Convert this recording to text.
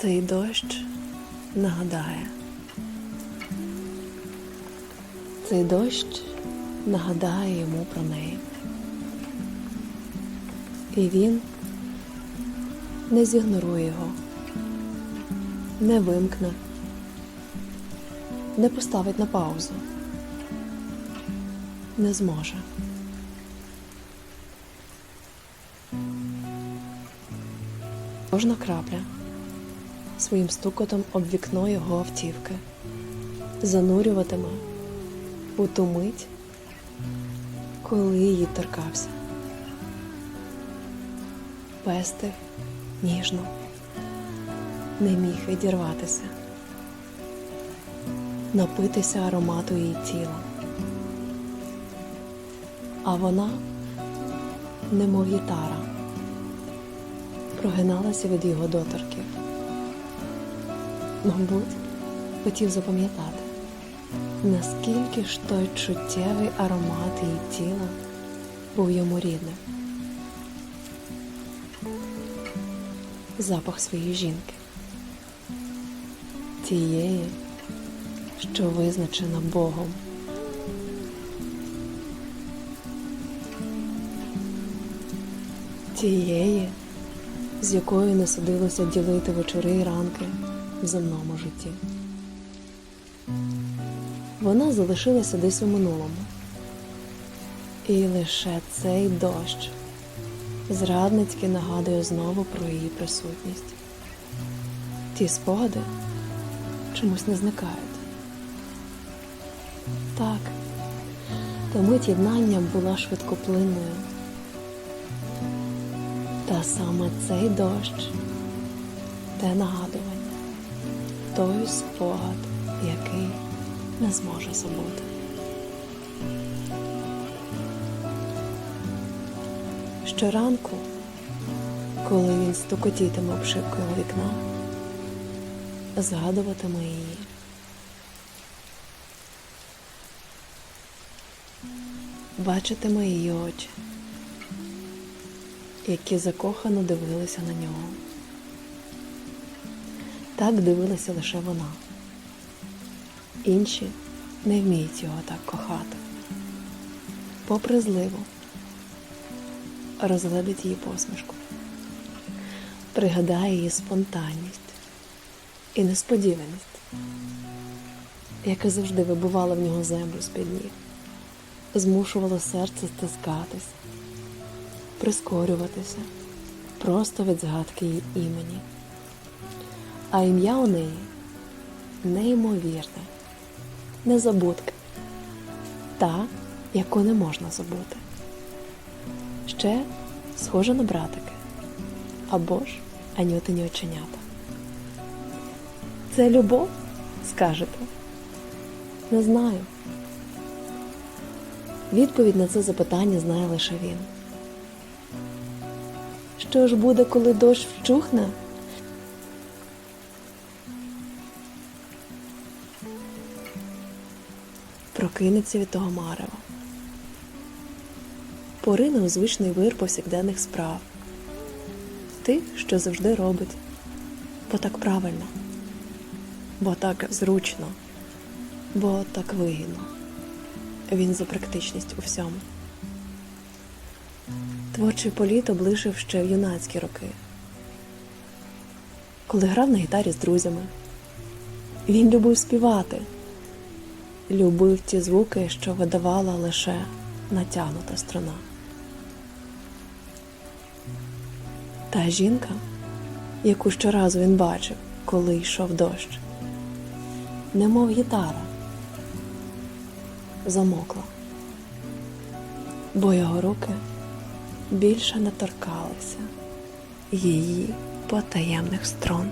Цей дощ нагадає. Цей дощ нагадає йому про неї. І він не зігнорує його, не вимкне, не поставить на паузу, не зможе. Кожна крапля своїм стукотом об вікно його автівки занурюватиме у ту мить, коли її торкався. Пестив ніжно, не міг відірватися, напитися аромату її тіла. А вона, немов гітара, прогиналася від його доторків. Мабуть, хотів запам'ятати, наскільки ж той чуттєвий аромат її тіла був йому рідним. Запах своєї жінки, тієї, що визначена Богом. Тієї, з якою не судилося ділити вечори і ранки в земному житті. Вона залишилася десь у минулому. І лише цей дощ зрадницьки нагадує знову про її присутність. Ті спогади чомусь не зникають. Так, та мить єднання була швидкоплинною. Та саме цей дощ, те нагадування, той спогад, який не зможе забути. Щоранку, коли він стукотітиме обшивкою вікна, згадуватиме її. Бачитиме її очі які закохано дивилися на нього. Так дивилася лише вона. Інші не вміють його так кохати. Попри зливу, розгледить її посмішку, пригадає її спонтанність і несподіваність, яка завжди вибивала в нього землю з-під ніг, змушувала серце стискатись прискорюватися просто від згадки її імені. А ім'я у неї неймовірне, незабудка, та, яку не можна забути. Ще схожа на братики або ж анютині оченята. Це любов, скажете? Не знаю. Відповідь на це запитання знає лише він. Що ж буде, коли дощ вчухне? Прокинеться від того марева. Порине у звичний вир повсякденних справ. Тих, що завжди робить, бо так правильно, бо так зручно, бо так вигідно. Він за практичність у всьому. Творчий політ облишив ще в юнацькі роки, коли грав на гітарі з друзями. Він любив співати, любив ті звуки, що видавала лише натягнута струна. Та жінка, яку щоразу він бачив, коли йшов дощ, немов гітара, замокла, бо його руки більше не торкалися її потаємних струн.